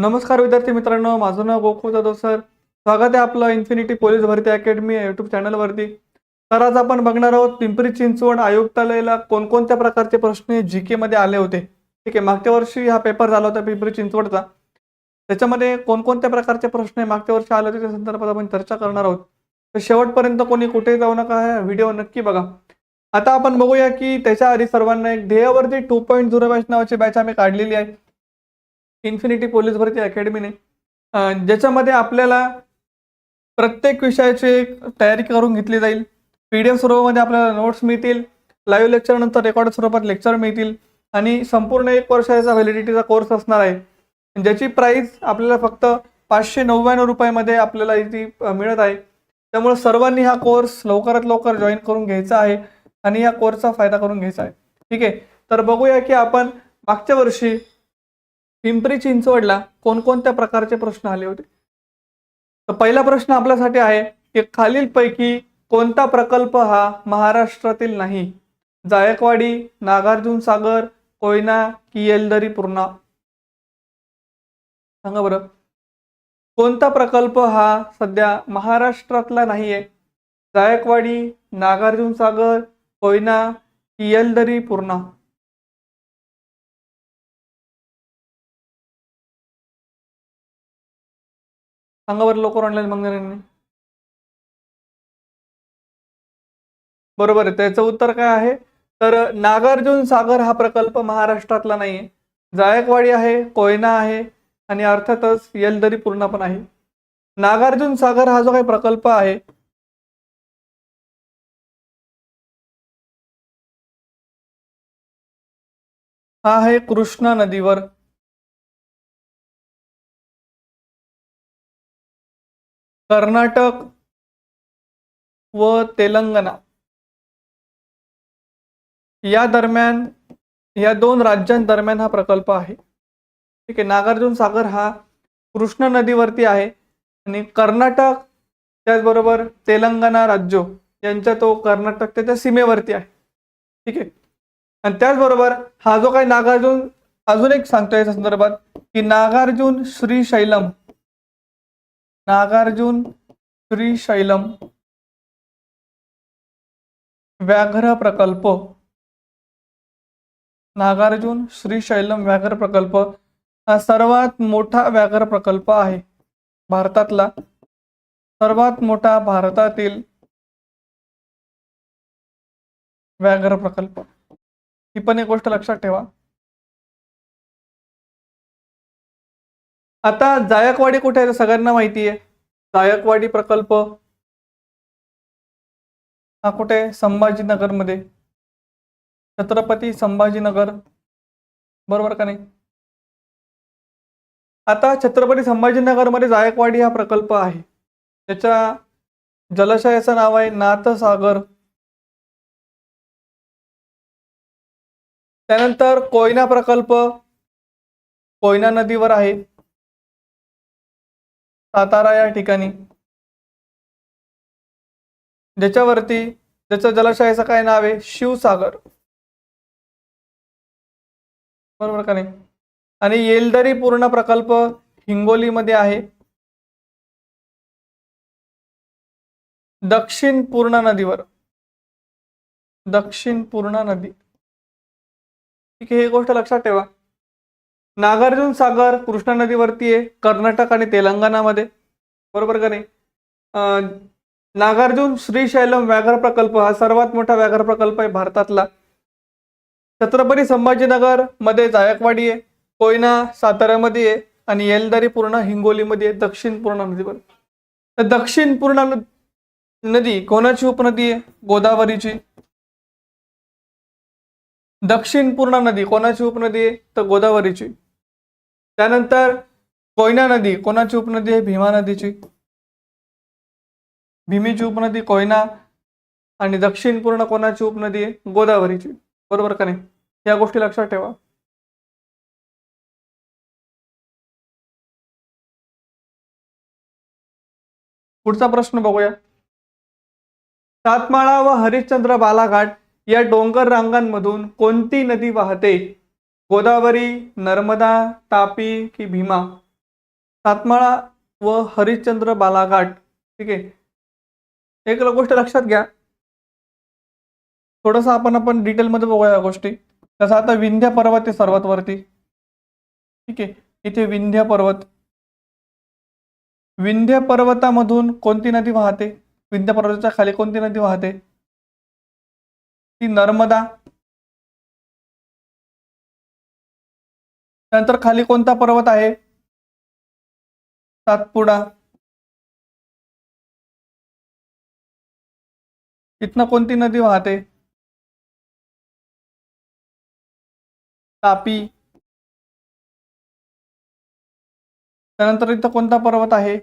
नमस्कार विद्यार्थी मित्रांनो माझं नाव गोकुळ जाधव सर. स्वागत आहे आपलं इन्फिनिटी पोलीस भरती अकॅडमी यूट्यूब युट्यूब चॅनलवरती तर आज आपण बघणार आहोत पिंपरी चिंचवड आयुक्तालयाला कोणकोणत्या प्रकारचे प्रश्न जी के मध्ये आले होते. ठीक आहे मागच्या वर्षी हा पेपर झाला होता पिंपरी चिंचवडचा. त्याच्यामध्ये कोणकोणत्या प्रकारचे प्रश्न मागच्या वर्षी आले होते त्या संदर्भात आपण चर्चा करणार आहोत. तर शेवटपर्यंत कोणी कुठेही जाऊ नका हा व्हिडिओ नक्की बघा. आता आपण बघूया की त्याच्या आधी सर्वांना एक ध्येयवरती टू पॉईंट झिरो बॅच नावाची बॅच आम्ही काढलेली आहे. इन्फिनिटी पोलीस भरती अकॅडमीने ज्याच्यामध्ये आपल्याला प्रत्येक विषयाची एक तयारी करून घेतली जाईल. पी डी एफ स्वरूपामध्ये आपल्याला नोट्स मिळतील. लाईव्ह लेक्चरनंतर रेकॉर्ड स्वरूपात लेक्चर मिळतील. आणि संपूर्ण एक वर्षाचा व्हॅलिडिटीचा कोर्स असणार आहे. ज्याची प्राईज आपल्याला फक्त पाचशे नव्याण्णव रुपयामध्ये आपल्याला ती मिळत आहे. त्यामुळे सर्वांनी हा कोर्स लवकरात लवकर जॉईन करून घ्यायचा आहे आणि या कोर्सचा फायदा करून घ्यायचा आहे. ठीक आहे? तर बघूया की आपण मागच्या वर्षी पिंपरी चिंचवडला कोणकोणत्या प्रकारचे प्रश्न आले होते? तर पहिला प्रश्न आपल्यासाठी आहे की खालीलपैकी कोणता प्रकल्प हा महाराष्ट्रातील नाही? जायकवाडी नागार्जुन सागर कोयना की येलदरी पूर्णा. सांगा बरं. कोणता प्रकल्प हा सध्या महाराष्ट्रातला नाहीये? जायकवाडी नागार्जुन सागर कोयना की येलदरी पूर्णा. सांगा बरं लवकर ऑनलाईन मागणाऱ्यांनी. बरोबर आहे त्याचं उत्तर काय आहे? तर नागार्जुन सागर हा प्रकल्प महाराष्ट्रातला नाहीये. जायकवाडी आहे कोयना आहे आणि अर्थातच येलदरी पूर्णा पण आहे. नागार्जुन सागर हा जो काही प्रकल्प आहे हा आहे कृष्णा नदीवर. कर्नाटक व तेलंगणा. या दरम्यान या दोन राज्यांदरम्यान हा प्रकल्प आहे. ठीक आहे नागार्जुन सागर हा कृष्णा नदीवरती आहे आणि कर्नाटक त्याचबरोबर तेलंगणा राज्य यांच्या तो कर्नाटक त्याच्या सीमेवरती आहे. ठीक आहे. आणि त्याचबरोबर हा जो काही नागार्जुन अजून एक सांगतो या संदर्भात की नागार्जुन श्रीशैलम नागार्जुन श्रीशैलम व्याघ्र प्रकल्प नागार्जुन श्रीशैलम व्याघ्र प्रकल्प हा सर्वात मोठा व्याघ्र प्रकल्प आहे भारतातला. सर्वात मोठा भारतातील व्याघ्र प्रकल्प. ही पण एक गोष्ट लक्षात ठेवा. आता जायकवाडी कुठे आहे सगळ्यांना माहिती आहे. जायकवाडी प्रकल्प. हा कुठे आहे? संभाजीनगरमध्ये. छत्रपती संभाजीनगर. बरोबर का नाही? आता छत्रपती संभाजीनगरमध्ये जायकवाडी हा प्रकल्प आहे. त्याच्या जलाशयाचं नाव आहे नाथसागर. त्यानंतर कोयना प्रकल्प. कोयना नदीवर आहे. सातारा या ठिकाणी. ज्याच्यावरती ज्याच्या जलाशयाचं काय नाव आहे? शिवसागर. बरोबर का नाही? आणि येलदरी पूर्ण प्रकल्प हिंगोलीमध्ये आहे. दक्षिण पूर्णा नदीवर. दक्षिण पूर्णा नदी. ठीक आहे ही गोष्ट लक्षात ठेवा. नागार्जुन सागर कृष्णा नदीवरती आहे कर्नाटक आणि तेलंगणामध्ये. बरोबर का नाही? नागार्जुन श्रीशैलम व्याघ्र प्रकल्प हा सर्वात मोठा व्याघ्र प्रकल्प आहे भारतातला. छत्रपती संभाजीनगरमध्ये जायकवाडी आहे कोयना साताऱ्यामध्ये आहे आणि येलदारी पूर्ण हिंगोलीमध्ये आहे दक्षिण पूर्णा नदीवर तर दक्षिण पूर्णा नदी कोणाची उपनदी आहे? गोदावरीची. दक्षिण पूर्णा नदी कोणाची उपनदी आहे? तर गोदावरीची. त्यानंतर कोयना नदी कोणाची उपनदी आहे? भीमा नदीची. भीमीची उपनदी कोयना आणि दक्षिण पूर्ण कोणाची उपनदी आहे? गोदावरीची. बरोबर का नाही? या गोष्टी लक्षात ठेवा. पुढचा प्रश्न बघूया. सातमाळा व हरिश्चंद्र बालाघाट या डोंगर रांगांमधून कोणती नदी वाहते? गोदावरी नर्मदा तापी की भीमा? सातमाळा व हरिश्चंद्र बालाघाट. ठीक आहे. एक गोष्ट लक्षात घ्या. थोडंसं आपण आपण डिटेलमध्ये बघूया या गोष्टी. तसं आता विंध्य पर्वत आहे सर्वात वरती. ठीक आहे. इथे विंध्य पर्वत. विंध्य पर्वतामधून कोणती नदी वाहते? विंध्य पर्वताच्या खाली कोणती नदी वाहते? ती नर्मदा. नंतर खाली कोणता पर्वत आहे? सातपुडा. इथनं कोणती नदी वाहते? तापी. त्यानंतर इथं कोणता पर्वत आहे?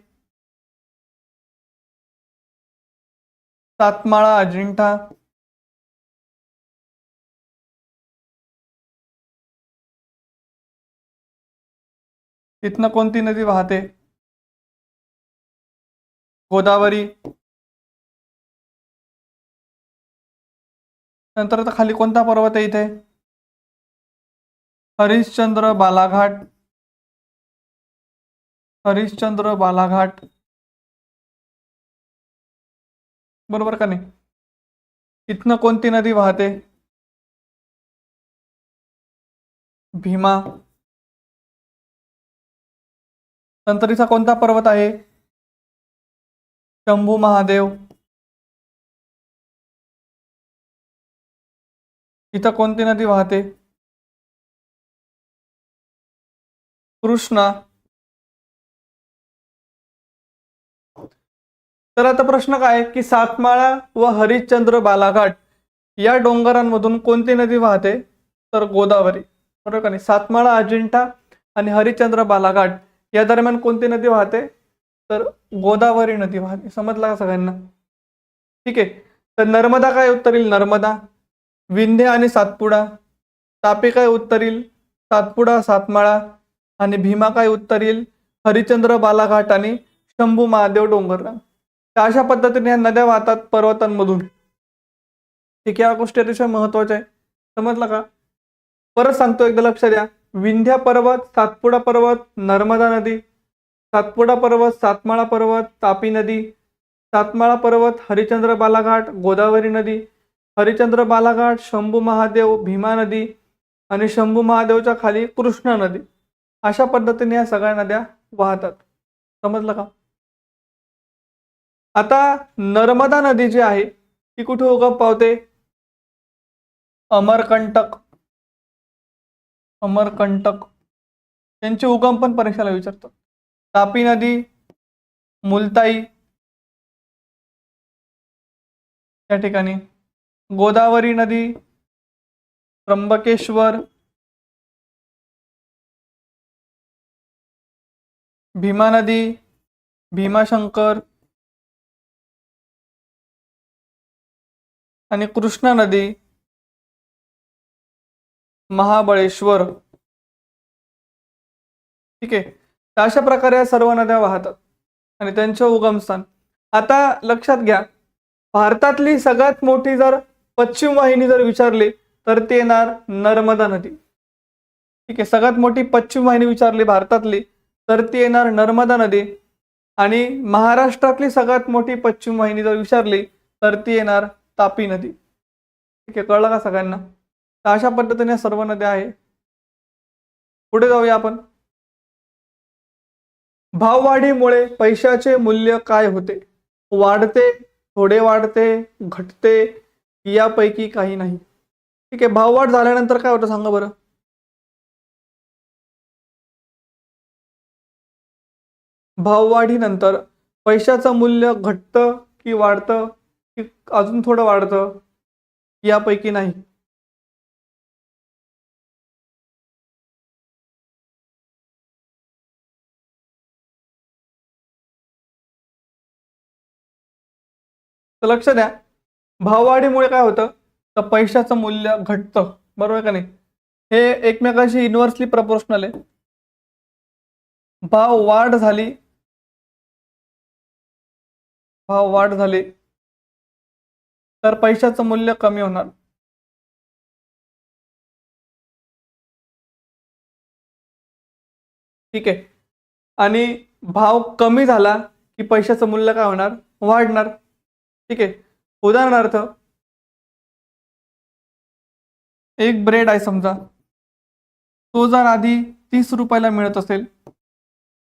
सातमाळा अजिंठा. इथनं कोणती नदी वाहते गोदावरी। नंतर आता खाली कोणता पर्वत आहे इथे? हरिश्चंद्र बालाघाट। हरिश्चंद्र बालाघाट। बरोबर का नाही? इथनं कोणती नदी वाहते? भीमा। नंतर कोणता पर्वत आहे? शंभू महादेव. इथं कोणती नदी वाहते? कृष्णा. तर आता प्रश्न काय? आहे की सातमाळा व हरिश्चंद्र बालाघाट या डोंगरांमधून कोणती नदी वाहते? तर गोदावरी. बरोबर का नाही? सातमाळा अजिंठा आणि हरिश्चंद्र बालाघाट या दरम्यान कोणती नदी वाहते? तर गोदावरी नदी वाहते. समजला का सगळ्यांना? ठीक आहे. तर नर्मदा काय उत्तर येईल नर्मदा. विंध्य आणि सातपुडा. तापी काय उत्तर येईल सातपुडा सातमाळा. आणि भीमा काय उत्तर येईल हरिश्चंद्र बालाघाट आणि शंभू महादेव डोंगररांग तर अशा पद्धतीने या नद्या वाहतात पर्वतांमधून. ठीक आहे या गोष्टी अतिशय महत्त्वाच्या आहे समजलं का? परत सांगतो एकदा लक्ष द्या. विंध्या पर्वत सातपुडा पर्वत नर्मदा नदी सातपुडा पर्वत सातमाळा पर्वत तापी नदी सातमाळा पर्वत हरिचंद्र बालाघाट गोदावरी नदी हरिश्चंद्र बालाघाट शंभू महादेव भीमा नदी आणि शंभू महादेवच्या खाली कृष्णा नदी. अशा पद्धतीने या सगळ्या नद्या वाहतात. समजलं का? आता नर्मदा नदी जी आहे ती कुठे उगम पावते? अमरकंटक. अमरकंटक. त्यांचे उगम पण परीक्षेला विचारतात तापी नदी मुलताई. या ठिकाणी. गोदावरी नदी त्र्यंबकेश्वर. भीमा नदी भीमाशंकर. आणि कृष्णा नदी. महाबळेश्वर. ठीक आहे. अशा प्रकारे या सर्व नद्या वाहतात आणि त्यांचे उगमस्थान आता लक्षात घ्या भारतातली सगळ्यात मोठी जर पश्चिम वाहिनी जर विचारली तर ते येणार नर्मदा नदी. ठीक आहे सगळ्यात मोठी पश्चिम वाहिनी विचारली भारतातली तर ती येणार नर्मदा नदी. आणि महाराष्ट्रातली सगळ्यात मोठी पश्चिम वाहिनी जर विचारली तर ती येणार तापी नदी. ठीक आहे कळलं का सगळ्यांना? तर अशा पद्धतीने या सर्व नद्या आहे. पुढे जाऊया आपण. भाववाढीमुळे पैशाचे मूल्य काय होते? वाढते थोडे वाढते घटते यापैकी काही नाही. ठीक आहे भाववाढ झाल्यानंतर काय होतं सांगा बरं. भाववाढीनंतर पैशाचं मूल्य घटतं की वाढतं की अजून थोडं वाढतं? यापैकी नाही. तर लक्ष द्या. भाववाढीमुळे काय होतं? तर पैशाचं मूल्य घटतं. बरोबर का नाही? हे एकमेकांशी इन्व्हर्सली प्रपोर्शनल आहे. भाव वाढ झाली. भाव वाढ झाली. तर पैशाचं मूल्य कमी होणार. ठीक आहे. आणि भाव कमी झाला की पैशाचं मूल्य काय होणार? वाढणार. ठीक आहे. उदाहरणार्थ एक ब्रेड आहे समजा. तो जर आधी तीस रुपयाला मिळत असेल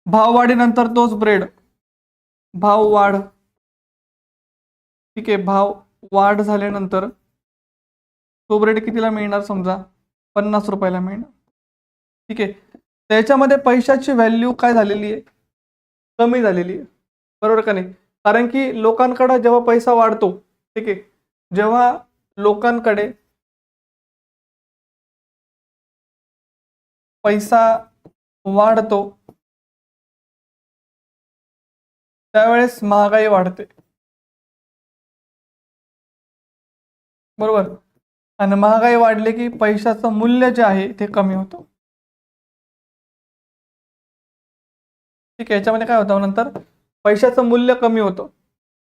भाववाढीनंतर तोच ब्रेड भाव वाढ. ठीक आहे भाव वाढ झाल्यानंतर तो ब्रेड कितीला मिळणार समजा? पन्नास रुपयाला मिळणार. ठीक आहे. त्याच्यामध्ये पैशाची व्हॅल्यू काय झालेली आहे? कमी झालेली आहे. बरोबर का नाही? कारण की लोकांकडे जेव्हा पैसा वाढतो ठीक आहे जेव्हा लोकांकडे पैसा वाढतो त्यावेळेस महागाई वाढते. बरोबर? आणि महागाई वाढली की पैशाचं मूल्य जे आहे ते कमी होतं. ठीक आहे याच्यामध्ये काय होतं नंतर? पैशाचं मूल्य कमी होतं.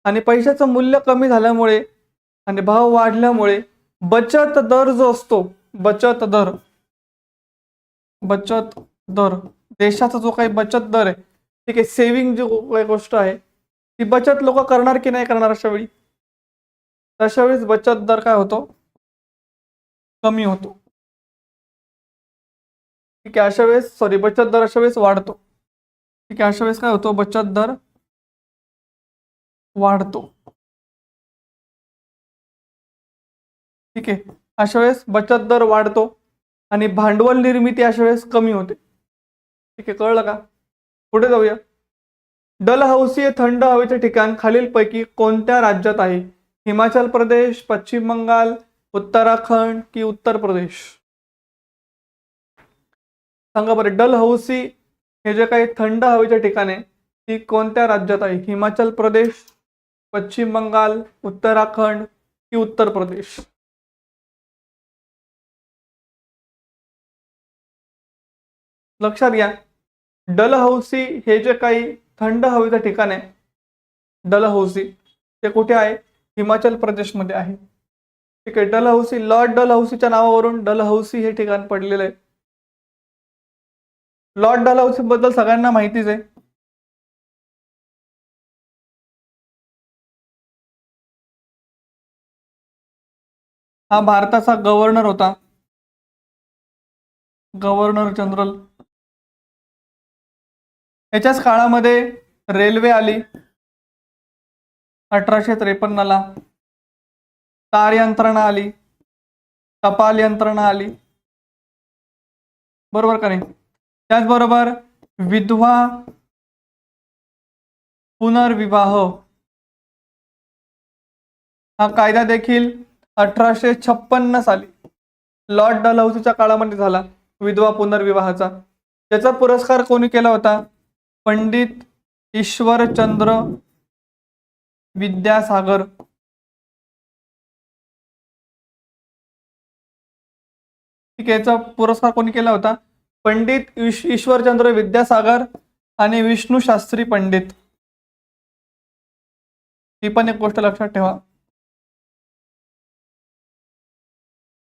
आणि पैशाचं मूल्य कमी झाल्यामुळे आणि भाव वाढल्यामुळे बचत दर जो असतो बचत दर बचत दर देशाचा जो काही बचत दर आहे ठीक आहे सेविंग जी काही गोष्ट आहे ती बचत लोक करणार की नाही करणार अशा वेळी? तशा वेळेस बचत दर काय होतो? कमी होतो. ठीक आहे अशा वेळेस सॉरी बचत दर अशा वेळेस वाढतो. ठीक आहे अशा वेळेस काय होतो? बचत दर वाढतो. ठीक आहे? अशा वेळेस बचत दर वाढतो आणि भांडवल निर्मिती अशा वेळेस कमी होते. ठीक आहे? कळलं का? पुढे जाऊया. डलहौसी हे थंड हवेचे ठिकाण खालीलपैकी कोणत्या राज्यात आहे? हिमाचल प्रदेश पश्चिम बंगाल उत्तराखंड की उत्तर प्रदेश? सांगा बरं डलहौसी हे जे काही थंड हवेचे ठिकाण आहे ती कोणत्या राज्यात आहे? हिमाचल प्रदेश पश्चिम बंगाल उत्तराखंड की उत्तर प्रदेश. लक्षात घ्या डलहौसी हे जे काही थंड हवेचं ठिकाण आहे डलहौसी ते कुठे आहे? हिमाचल प्रदेशमध्ये आहे. ठीक आहे डलहौसी लॉर्ड डलहौसीच्या नावावरून डलहौसी हे ठिकाण पडलेलं आहे. लॉर्ड डलहौसी बद्दल सगळ्यांना माहितीच आहे. हा भारताचा गव्हर्नर होता. गव्हर्नर जनरल याच्याच काळामध्ये रेल्वे आली. अठराशे त्रेपन्नला तार यंत्रणा आली. टपाल यंत्रणा आली. बरोबर का नाही? त्याचबरोबर विधवा पुनर्विवाह. हा कायदा देखील अठराशे छप्पन्न साली लॉर्ड डलहौसीच्या काळामध्ये झाला विधवा पुनर्विवाहाचा. त्याचा पुरस्कार कोणी केला होता? पंडित ईश्वरचंद्र विद्यासागर. ठीक आहे याचा पुरस्कार कोणी केला होता? पंडित ईश्वरचंद्र विद्यासागर आणि विष्णू शास्त्री पंडित. ही पण एक गोष्ट लक्षात ठेवा.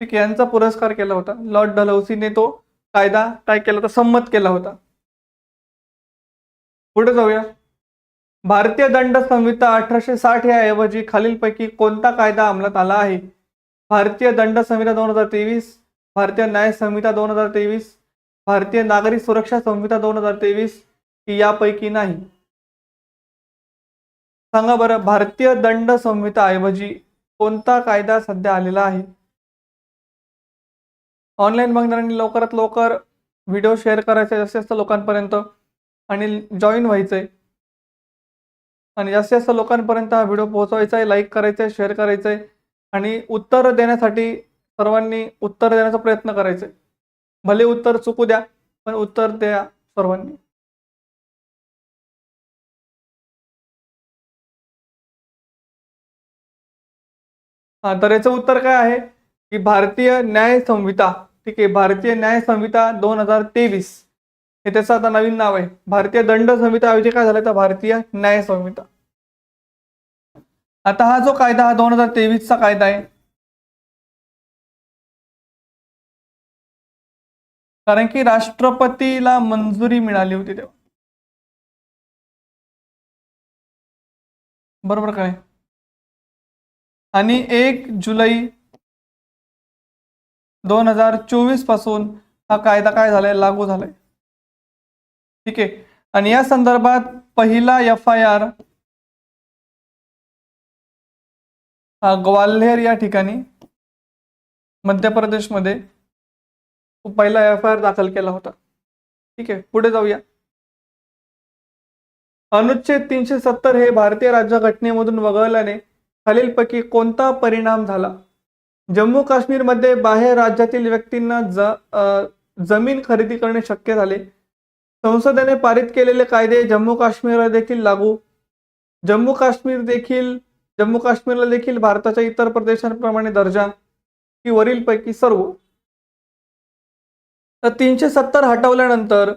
ठीक आहे यांचा पुरस्कार केला होता. लॉर्ड डलहौसीने तो कायदा काय केला होता? संमत केला होता. पुढे जाऊया. भारतीय दंड संहिता अठराशे साठ या ऐवजी खालीलपैकी कोणता कायदा अंमलात आला आहे? भारतीय दंड संहिता दोन हजार तेवीस भारतीय न्याय संहिता दोन हजार तेवीस भारतीय नागरिक सुरक्षा संहिता दोन हजार तेवीस की यापैकी नाही? सांगा बरं भारतीय दंड संहिताऐवजी कोणता कायदा सध्या आलेला आहे? ऑनलाईन बघणाऱ्यांनी लवकरात लवकर व्हिडिओ शेअर करायचे जास्तीत जास्त लोकांपर्यंत आणि जॉईन व्हायचंय. आणि जास्तीत जास्त लोकांपर्यंत हा व्हिडिओ पोहोचवायचा आहे लाईक करायचा आहे शेअर करायचं आहे आणि उत्तर देण्यासाठी सर्वांनी उत्तर देण्याचा प्रयत्न करायचा आहे भले उत्तर चुकू द्या पण उत्तर द्या सर्वांनी. हा तर याचं उत्तर काय आहे? की भारतीय न्याय संहिता ठीक आहे भारतीय न्याय संहिता दोन हजार तेवीस. हे त्याचं आता नवीन नाव आहे. भारतीय दंड संहिता ऐवजी काय झालं तर भारतीय न्याय संहिता. आता हा जो कायदा हा दोन हजार तेवीसचा कायदा आहे. कारण की राष्ट्रपतीला मंजुरी मिळाली होती तेव्हा. बरोबर काय आणि एक जुलै दोन हजार चोवीसपासून हा कायदा काय झालाय? लागू झालाय. ठीक आहे. आणि या संदर्भात पहिला एफ आय आर ग्वाल्हेर या ठिकाणी मध्य प्रदेशमध्ये पहिला एफ आय आर दाखल केला होता. ठीक आहे. पुढे जाऊया. अनुच्छेद तीनशे सत्तर हे भारतीय राज्यघटनेमधून वगळल्याने खालीलपैकी कोणता परिणाम झाला? जम्मू काश्मीरमध्ये बाहेर राज्यातील व्यक्तींना ज जमीन खरेदी करणे शक्य झाले. संसदेने पारित केलेले कायदे जम्मू काश्मीरला देखील लागू. जम्मू काश्मीर देखील जम्मू काश्मीरला देखील भारताच्या इतर प्रदेशांप्रमाणे दर्जा की वरीलपैकी सर्व. तर तीनशे सत्तर हटवल्यानंतर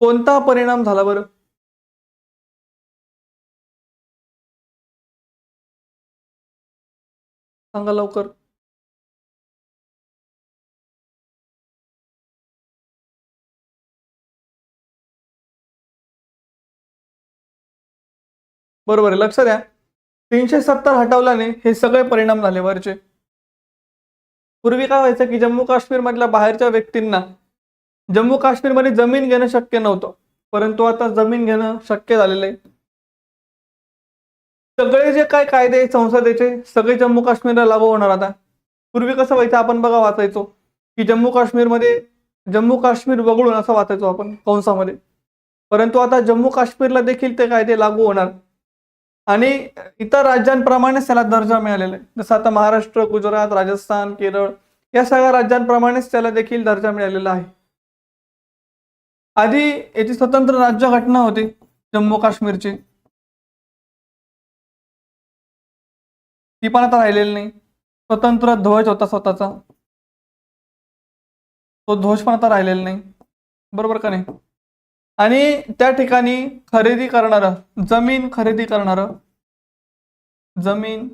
कोणता परिणाम झाला बरं? सांगा लवकर. बरोबर आहे. लक्ष द्या. तीनशे सत्तर हटवल्याने हे सगळे परिणाम झाले वरचे. पूर्वी काय व्हायचं की जम्मू काश्मीर मधल्या बाहेरच्या व्यक्तींना जम्मू काश्मीरमध्ये जमीन घेणं शक्य नव्हतं. परंतु आता जमीन घेणं शक्य झालेलं आहे. सगळे जे काय कायदे संसदेचे सगळे जम्मू काश्मीरला लागू होणार आता. पूर्वी कसं व्हायचं आपण बघा वाचायचो. की जम्मू काश्मीरमध्ये जम्मू काश्मीर वगळून असं वाचायचो आपण कंसामध्ये. परंतु आता जम्मू काश्मीरला देखील ते कायदे लागू होणार. आणि इतर राज्यांप्रमाणेच त्याला दर्जा मिळालेला आहे. जसं आता महाराष्ट्र गुजरात राजस्थान केरळ या सगळ्या राज्यांप्रमाणेच त्याला देखील दर्जा मिळालेला आहे. आधी याची स्वतंत्र राज्यघटना होती जम्मू काश्मीरची. ती पण आता राहिलेली नाही. स्वतंत्र ध्वज होता स्वतःचा. तो ध्वज पण आता राहिलेला नाही. बरोबर का नाही? आणि त्या ठिकाणी खरेदी करणारं जमीन खरेदी करणारं जमीन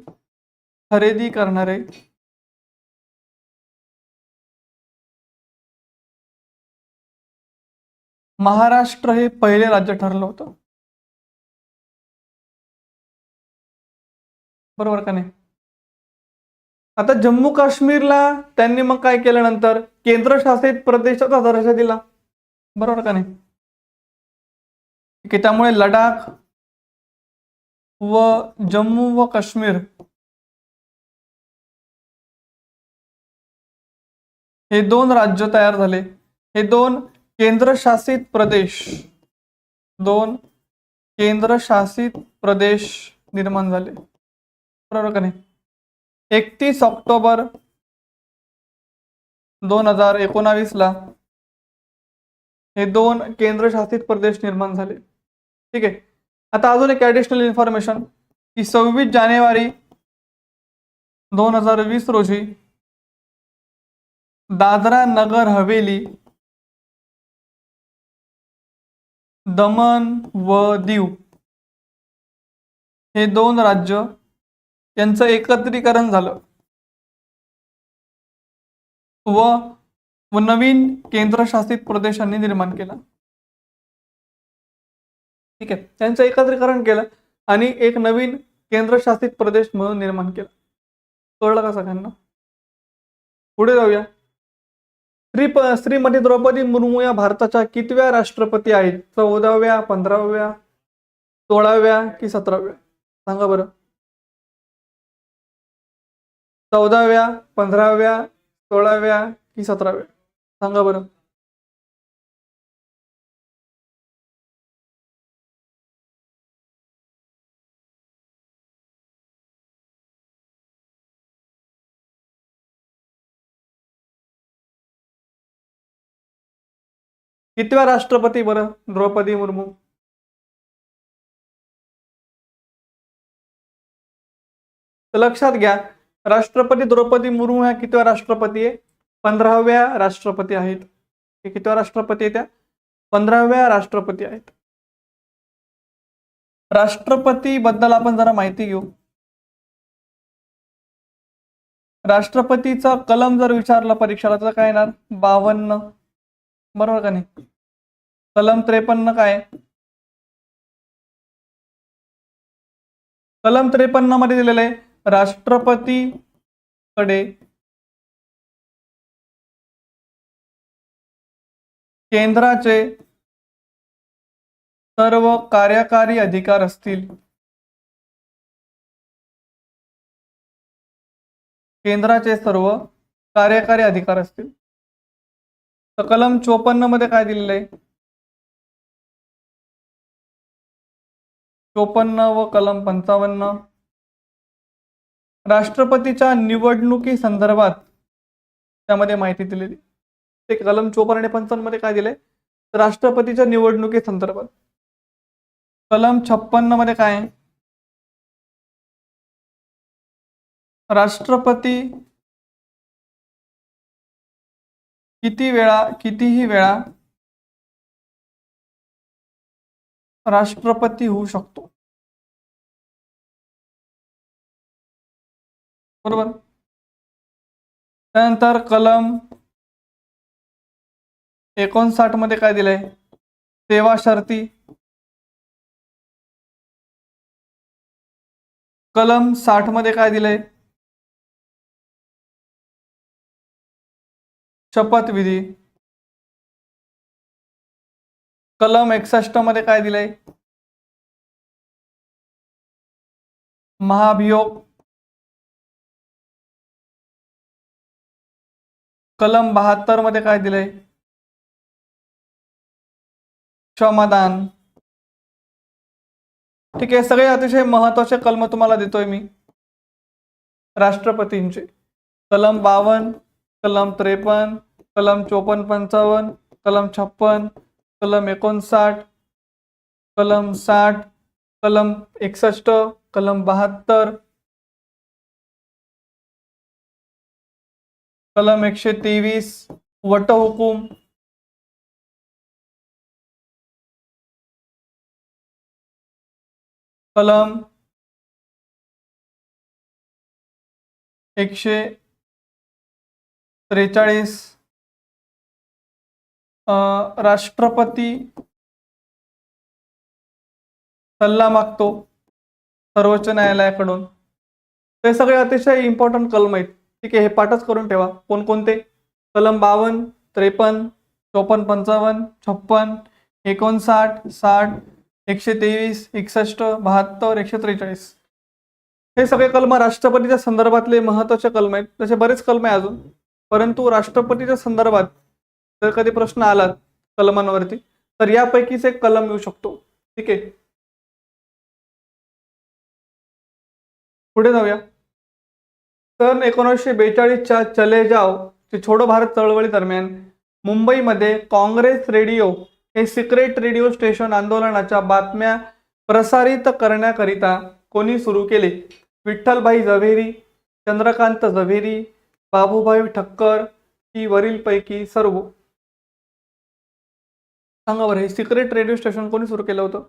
खरेदी करणारे महाराष्ट्र हे पहिले राज्य ठरलं होतं. बरोबर का नाही? आता जम्मू काश्मीरला त्यांनी मग काय केलं नंतर केंद्रशासित प्रदेशाचा दर्जा दिला. बरोबर का नाही? की त्यामुळे लडाख व जम्मू व काश्मीर हे दोन राज्य तयार झाले. हे दोन केंद्रशासित प्रदेश दोन केंद्रशासित प्रदेश निर्माण झाले. बरोबर का नाही? एकतीस ऑक्टोबर दोन हजार एकोणावीस ला हे दोन केंद्रशासित प्रदेश निर्माण झाले. ठीक आहे. आता अजून एक ॲडिशनल इन्फॉर्मेशन की सव्वीस जानेवारी दोन हजार वीस रोजी दादरा नगर हवेली दमन व दीव हे दोन राज्य यांचं एकत्रीकरण झालं. व व नवीन केंद्रशासित प्रदेशांनी निर्माण केला. ठीक आहे. त्यांचं एकत्रीकरण केलं आणि एक नवीन केंद्रशासित प्रदेश म्हणून निर्माण केला. कळलं का सगळ्यांना? पुढे जाऊया. श्री श्रीमती द्रौपदी मुर्मू या भारताच्या कितव्या राष्ट्रपती आहेत? चौदाव्या पंधराव्या सोळाव्या की सतराव्या? सांगा बरं. चौदाव्या पंधराव्या सोळाव्या की सतराव्या? सांगा बरं. कितव्या राष्ट्रपती बरं? द्रौपदी मुर्मू. तर लक्षात घ्या राष्ट्रपती द्रौपदी मुर्मू ह्या कितव्या राष्ट्रपती आहे? पंधराव्या राष्ट्रपती आहेत. हे कितव्या राष्ट्रपती आहे त्या? पंधराव्या राष्ट्रपती आहेत. राष्ट्रपती बद्दल आपण जरा माहिती घेऊ. राष्ट्रपतीचा कलम जर विचारला परीक्षाला तर काय येणार? बावन्न. बरोबर का नाही? कलम त्रेपन्न काय? कलम त्रेपन्नमध्ये दिलेलं आहे राष्ट्रपतीकडे केंद्राचे सर्व कार्यकारी अधिकार असतील. केंद्राचे सर्व कार्यकारी अधिकार असतील. तर कलम चोपन्नमध्ये काय दिलेलं आहे? चोपन्न व कलम पंचावन्न. राष्ट्रपतीच्या निवडणुकी संदर्भात त्यामध्ये माहिती दिलेली. ते कलम चोपन्न आणि पंचावन्नमध्ये काय दिले राष्ट्रपतीच्या निवडणुकी संदर्भात. कलम छप्पन्नमध्ये काय? आहे राष्ट्रपती किती वेळा कितीही वेळा राष्ट्रपती होऊ शकतो. बरोबर? त्यानंतर कलम एकोणसाठमध्ये काय दिलंय? सेवा शर्ती. कलम साठमध्ये काय दिलंय? शपथविधी. कलम एकसष्टमध्ये काय दिलंय? महाभियोग. कलम बहात्तरमध्ये काय दिलंय? क्षमादान. ठीक आहे सगळे अतिशय महत्त्वाचे कलम तुम्हाला देतोय मी. राष्ट्रपतींचे. कलम बावन्न कलम त्रेपन्न कलम चोपन्न पंचावन्न कलम छप्पन कलम एकोणसाठ, कलम साठ, कलम एकसष्ट, कलम बहात्तर, कलम एकशे तेवीस, वटहुकूम, कलम एकशे त्रेचाळीस राष्ट्रपती सल्ला मागतो सर्वोच्च न्यायालयाकडून. ते सगळे अतिशय इम्पॉर्टंट कलम आहेत. ठीक आहे हे पाठच करून ठेवा. कोणकोणते? कलम बावन्न त्रेपन्न चोपन्न पंचावन्न छप्पन एकोणसाठ साठ एकशे तेवीस एकसष्ट बहात्तर एकशे त्रेचाळीस. हे सगळे कलम राष्ट्रपतीच्या संदर्भातले महत्त्वाचे कलम आहेत. तसे बरेच कलम आहे अजून. परंतु राष्ट्रपतीच्या संदर्भात जर कधी प्रश्न आला कलमांवरती तर यापैकीच एक कलम येऊ शकतो. ठीक आहे? पुढे जाऊया. सन एकोणीसशे बेचाळीसच्या चले जाव ते छोडो भारत चळवळी दरम्यान मुंबईमध्ये काँग्रेस रेडिओ हे सिक्रेट रेडिओ स्टेशन आंदोलनाच्या बातम्या प्रसारित करण्याकरिता कोणी सुरू केले? विठ्ठलभाई झवेरी चंद्रकांत झवेरी बाबूभाई ठक्कर ही वरीलपैकी सर्व. सांगा बरं हे सिक्रेट रेडिओ स्टेशन कोणी सुरू केलं होतं?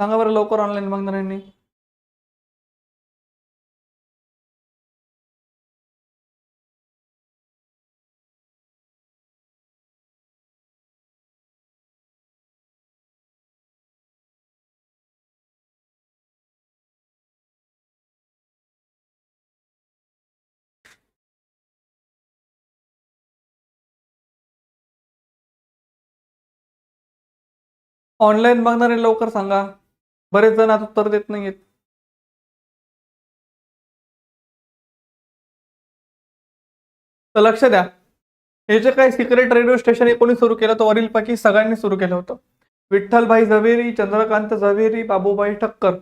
सांगा बरं लवकर ऑनलाईन बघणाऱ्यांनी. ऑनलाईन बघणारे लवकर सांगा. बरेच जण आता उत्तर देत नाहीयेत. तर लक्ष द्या. हे जे काही सिक्रेट रेडिओ स्टेशन हे कोणी सुरू केलं तर वरीलपैकी सगळ्यांनी सुरू केलं होतं. विठ्ठलभाई झवेरी चंद्रकांत झवेरी बाबूभाई ठक्कर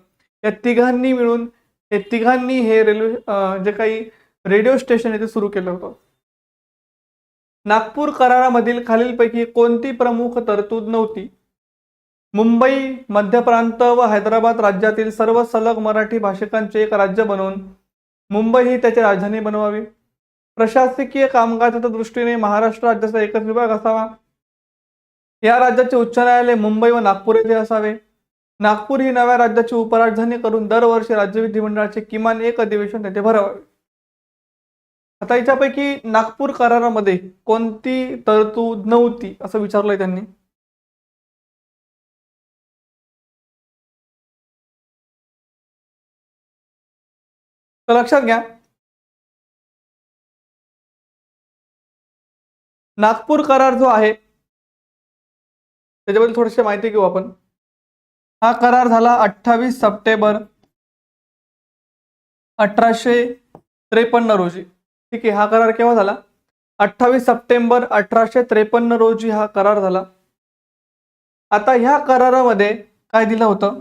या तिघांनी मिळून हे तिघांनी हे रेल्वे जे काही रेडिओ स्टेशन येथे सुरू केलं होतं. नागपूर करारामधील खालीलपैकी कोणती प्रमुख तरतूद नव्हती? मुंबई मध्य प्रांत व हैदराबाद राज्यातील सर्व सलग मराठी भाषिकांचे एक राज्य बनवून मुंबई ही त्याची राजधानी बनवावी. प्रशासकीय कामकाजाच्या दृष्टीने महाराष्ट्र राज्याचा एकच विभाग असावा. या राज्याचे उच्च न्यायालय मुंबई व नागपूर येथे असावे. नागपूर ही नव्या राज्याची उपराजधानी करून दरवर्षी राज्य विधिमंडळाचे किमान एक अधिवेशन तेथे भरावे. आता याच्यापैकी नागपूर करारामध्ये कोणती तरतूद नव्हती असं विचारलंय त्यांनी. तर लक्षात घ्या. नागपूर करार जो आहे त्याच्याबद्दल थोडीशी माहिती घेऊ आपण. हा करार झाला अठ्ठावीस सप्टेंबर अठराशे त्रेपन्न रोजी. ठीक आहे हा करार केव्हा झाला? अठ्ठावीस सप्टेंबर अठराशे त्रेपन्न रोजी हा करार झाला. आता ह्या करारामध्ये काय दिलं होतं?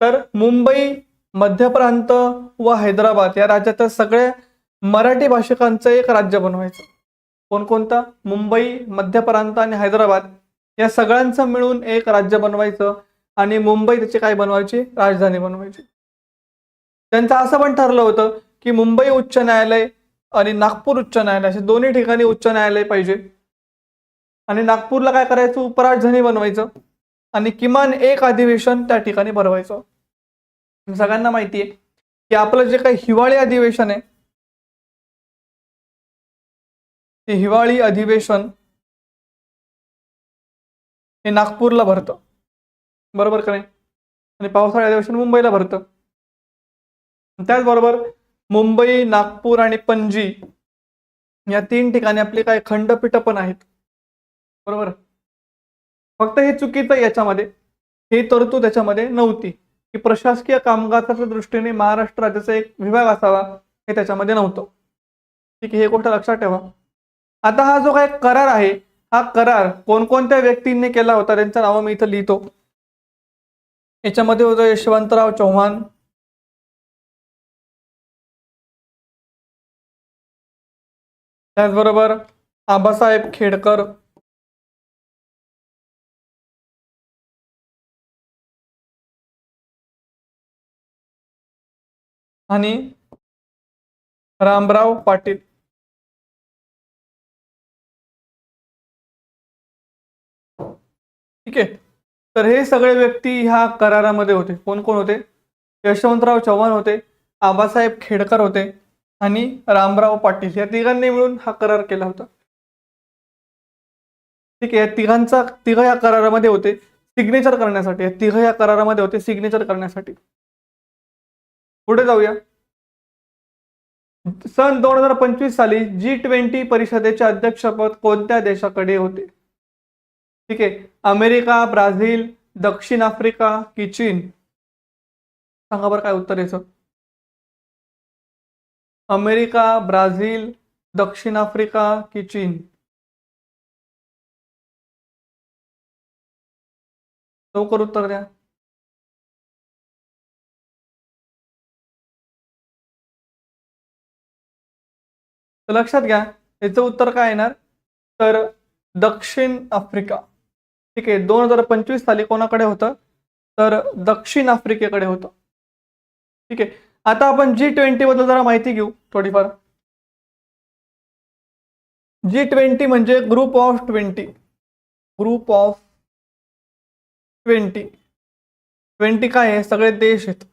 तर मुंबई मध्य प्रांत व हैदराबाद या राज्यातील सगळे मराठी भाषिकांचं एक राज्य बनवायचं. कोणकोणतं? मुंबई मध्य प्रांत आणि हैदराबाद या सगळ्यांचं मिळून एक राज्य बनवायचं आणि मुंबई त्याची काय बनवायची? राजधानी बनवायची. त्यांचं असं पण ठरलं होतं की मुंबई उच्च न्यायालय आणि नागपूर उच्च न्यायालय असे दोन्ही ठिकाणी उच्च न्यायालय पाहिजे. आणि नागपूरला काय करायचं? उपराजधानी बनवायचं आणि किमान एक अधिवेशन त्या ठिकाणी भरवायचं. सगळ्यांना माहिती आहे की आपलं जे काही हिवाळी अधिवेशन आहे ते हिवाळी अधिवेशन हे नागपूरला भरतं. बरोबर का नाही? आणि पावसाळी अधिवेशन मुंबईला भरतं. त्याचबरोबर मुंबई नागपूर आणि पणजी या तीन ठिकाणी आपली काही खंडपीठ पण आहेत. बरोबर? फक्त हे चुकीचं आहे याच्यामध्ये. ही तरतूद याच्यामध्ये नव्हती. की प्रशासकीय कामकाजाच्या दृष्टीने महाराष्ट्र राज्याचा एक विभाग असावा हे त्याच्यामध्ये नव्हतं. ठीक आहे हे गोष्ट लक्षात ठेवा. आता हा जो काही करार आहे हा करार कोणकोणत्या व्यक्तींनी केला होता? त्यांचं नाव मी इथं लिहितो. याच्यामध्ये होतं यशवंतराव चव्हाण. त्याचबरोबर आबासाहेब खेडकर. आणि रामराव पाटील. ठीक आहे. तर हे सगळे व्यक्ती ह्या करारामध्ये होते. कोण कोण होते? यशवंतराव चव्हाण होते आबासाहेब खेडकर होते आणि रामराव पाटील. या तिघांनी मिळून हा करार केला होता. ठीक आहे. या तिघांचा तिघ या करारामध्ये होते. सिग्नेचर करण्यासाठी. या तिघ या करारामध्ये होते सिग्नेचर करण्यासाठी. पुढे जाऊया. सन दोन हजार पंचवीस साली जी ट्वेंटी परिषदेचे अध्यक्षपद कोणत्या देशाकडे होते? ठीक आहे. अमेरिका ब्राझील दक्षिण आफ्रिका की चीन? सांगा बरं काय उत्तर याचं अमेरिका ब्राझील दक्षिण आफ्रिका की चीन? लवकर उत्तर द्या. तर लक्षात घ्या याचं उत्तर काय येणार? तर दक्षिण आफ्रिका. ठीक आहे दोन हजार पंचवीस साली कोणाकडे होतं? तर दक्षिण आफ्रिकेकडे होतं. ठीक आहे आता आपण जी ट्वेंटी बद्दल जरा माहिती घेऊ थोडीफार. जी ट्वेंटी म्हणजे group of twenty group of twenty twenty काय आहे? सगळे देश आहेत.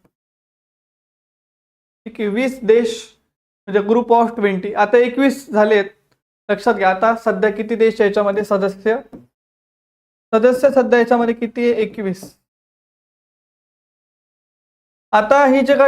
ठीक आहे वीस देश म्हणजे ग्रुप ऑफ ट्वेंटी आता एकवीस झालेत. लक्षात घ्या आता सध्या किती देश याच्यामध्ये? सदस्य? सदस्य सध्या याच्यामध्ये किती आहे? एकवीस. आता ही जे काय